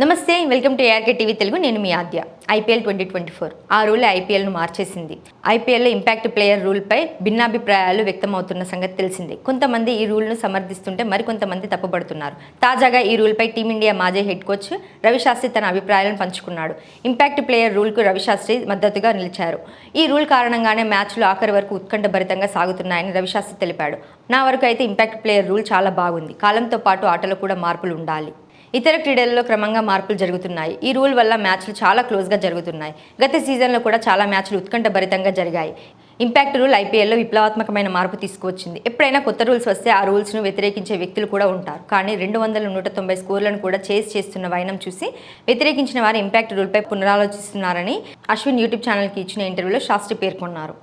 నమస్తే welcome to ARK TV Telugu. నేను మీ Aadya. IPL twenty twenty four. ఆ rule ఐపీఎల్ను మార్చేసింది. ఐపీఎల్లో ఇంపాక్ట్ ప్లేయర్ రూల్పై భిన్నాభిప్రాయాలు వ్యక్తమవుతున్న సంగతి తెలిసిందే. కొంతమంది ఈ రూల్ను సమర్థిస్తుంటే మరికొంతమంది తప్పుపడుతున్నారు తాజాగా ఈ రూల్పై టీమిండియా మాజీ హెడ్ కోచ్ రవిశాస్త్రి తన అభిప్రాయాలను పంచుకున్నాడు. ఇంపాక్ట్ ప్లేయర్ రూల్కు రవిశాస్త్రి మద్దతుగా నిలిచారు. ఈ రూల్ కారణంగానే మ్యాచ్లు ఆఖరి వరకు ఉత్కంఠభరితంగా సాగుతున్నాయని రవిశాస్త్రి తెలిపాడు. నా వరకు అయితే ఇంపాక్ట్ ప్లేయర్ రూల్ చాలా బాగుంది. కాలంతో పాటు ఆటలో కూడా మార్పులు ఉండాలి. ఇతర క్రీడల్లో క్రమంగా మార్పులు జరుగుతున్నాయి. ఈ రూల్ వల్ల మ్యాచ్లు చాలా క్లోజ్గా జరుగుతున్నాయి. గత సీజన్లో కూడా చాలా మ్యాచ్లు ఉత్కంఠభరితంగా జరిగాయి. ఇంపాక్ట్ రూల్ ఐపీఎల్లో విప్లవాత్మకమైన మార్పు తీసుకువచ్చింది. ఎప్పుడైనా కొత్త రూల్స్ వస్తే ఆ రూల్స్ను వ్యతిరేకించే వ్యక్తులు కూడా ఉంటారు. కానీ రెండు వందల నూట తొంభై స్కోర్లను కూడా చేస్ చేస్తున్న వైనం చూసి వ్యతిరేకించిన వారు ఇంపాక్ట్ రూల్పై పునరాలోచిస్తున్నారని అశ్విన్ యూట్యూబ్ ఛానల్కి ఇచ్చిన ఇంటర్వ్యూలో శాస్త్రి పేర్కొన్నారు.